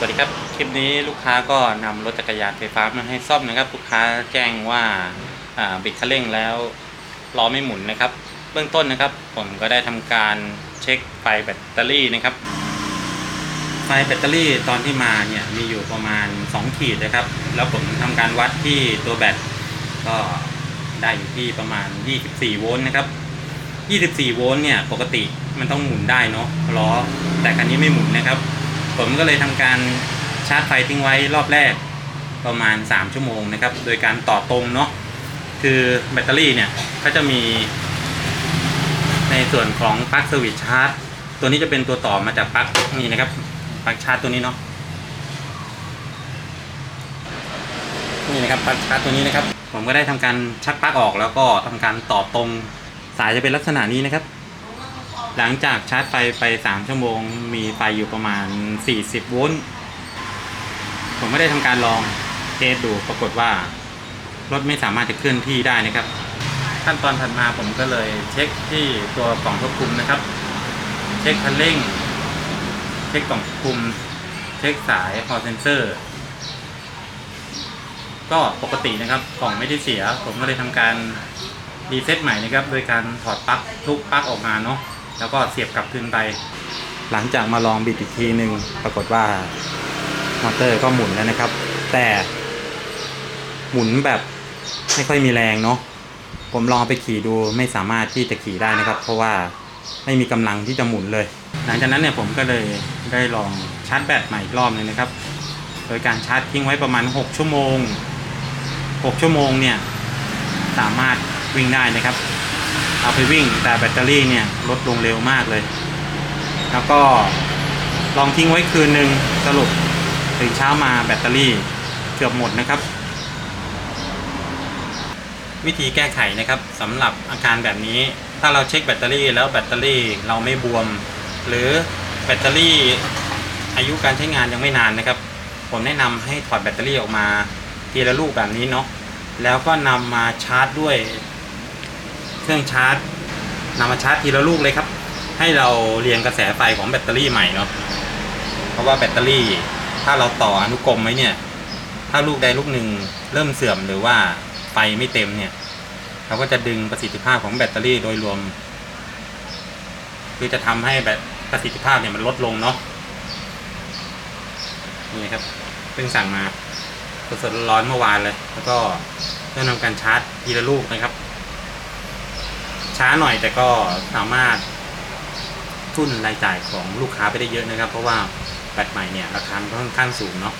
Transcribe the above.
สวัสดีครับ คลิปนี้ลูกค้าก็นำรถจักรยานไฟฟ้ามาให้ซ่อมนะครับ ลูกค้าแจ้งว่าบิดคันเร่งแล้วล้อไม่หมุนนะครับ เบื้องต้นนะครับ ผมก็ได้ทำการเช็คไฟแบตเตอรี่นะครับ ไฟแบตเตอรี่ตอนที่มาเนี่ยมีอยู่ประมาณ 2 ขีดนะครับ แล้วผมทำการวัดที่ตัวแบตก็ได้อยู่ที่ประมาณ 24 โวลต์นะครับ 24 โวลต์เนี่ยปกติมันต้องหมุนได้เนาะล้อแต่คันนี้ไม่หมุนนะครับ ผมก็เลยทำการชาร์จไฟทิ้งไว้รอบแรกประมาณ 3 ชั่วโมงนะครับ โดยการต่อตรงเนาะคือแบตเตอรี่เนี่ยก็จะมีในส่วนของปลั๊กสวิตช์ชาร์จตัวนี้จะเป็นตัวต่อมาจากปลั๊กนี่นะครับปลั๊กชาร์จตัวนี้เนาะนี่นะครับปลั๊กชาร์จตัวนี้นะครับ ผมก็ได้ทำการชักปลั๊กออกแล้วก็ทำการต่อตรงสายจะเป็นลักษณะนี้นะครับ หลังจากชาร์จไฟไป 3 ชั่วโมง มีไฟอยู่ประมาณ 40 โวลต์ผมไม่ได้ทำการลองเทสดูปรากฏว่า รถไม่สามารถจะเคลื่อนที่ได้นะครับ ขั้นตอนถัดมาผมก็เลยเช็คที่ตัวกล่องควบคุมนะครับ เช็คคันเร่ง เช็คกล่องควบคุม เช็คสายพอเซนเซอร์ก็ปกตินะครับกล่องไม่ได้เสีย ผมก็เลยทำการรีเซ็ตใหม่นะครับ โดยการถอดปลั๊กทุกปลั๊กออกมาเนาะ แล้วก็เสียบกลับคืนไป หลังจากมาลองบิดอีกทีหนึ่งปรากฏว่ามอเตอร์ก็หมุนแล้วนะครับ แต่หมุนแบบไม่ค่อยมีแรงเนาะผมลองไปขี่ดูไม่สามารถที่จะขี่ได้นะครับ เพราะว่าไม่มีกำลังที่จะหมุนเลย หลังจากนั้นเนี่ยผมก็เลยได้ลองชาร์จแบตใหม่อีกรอบหนึงนะครับ โดยการชาร์จทิ้งไว้ประมาณ 6 ชั่วโมง 6 ชั่วโมงเนี่ยสามารถวิ่งได้นะครับ เอาไปวิ่งแต่แบตเตอรี่เนี่ยลดลงเร็วมากเลย แล้วก็ลองทิ้งไว้คืนหนึ่งสรุปตื่นเช้ามาแบตเตอรี่เกือบหมดนะครับ วิธีแก้ไขนะครับสำหรับอาการแบบนี้ ถ้าเราเช็คแบตเตอรี่แล้วแบตเตอรี่เราไม่บวม หรือแบตเตอรี่อายุการใช้งานยังไม่นานนะครับ ผมแนะนำให้ถอดแบตเตอรี่ออกมาทีละลูกแบบนี้เนาะแล้วก็นำมาชาร์จด้วย เครื่องชาร์จนำมาชาร์จทีละลูกเลยครับ ให้เราเรียงกระแสไฟของแบตเตอรี่ใหม่เนาะเพราะว่าแบตเตอรี่ ถ้าเราต่ออนุกรมไว้เนี่ย ถ้าลูกใดลูกหนึ่งเริ่มเสื่อมหรือว่าไฟไม่เต็มเนี่ย เราก็จะดึงประสิทธิภาพของแบตเตอรี่โดยรวม คือจะทำให้แบตประสิทธิภาพเนี่ยมันลดลงเนาะนี่ครับเพิ่งสั่งมาสดๆร้อนเมื่อวานเลย แล้วก็เริ่มทำการชาร์จทีละลูกนะครับ ช้าหน่อยแต่ก็สามารถทุนรายจ่ายของลูกค้าไปได้เยอะนะครับ เพราะว่าแบตใหม่เนี่ยราคาค่อนข้างสูงเนาะ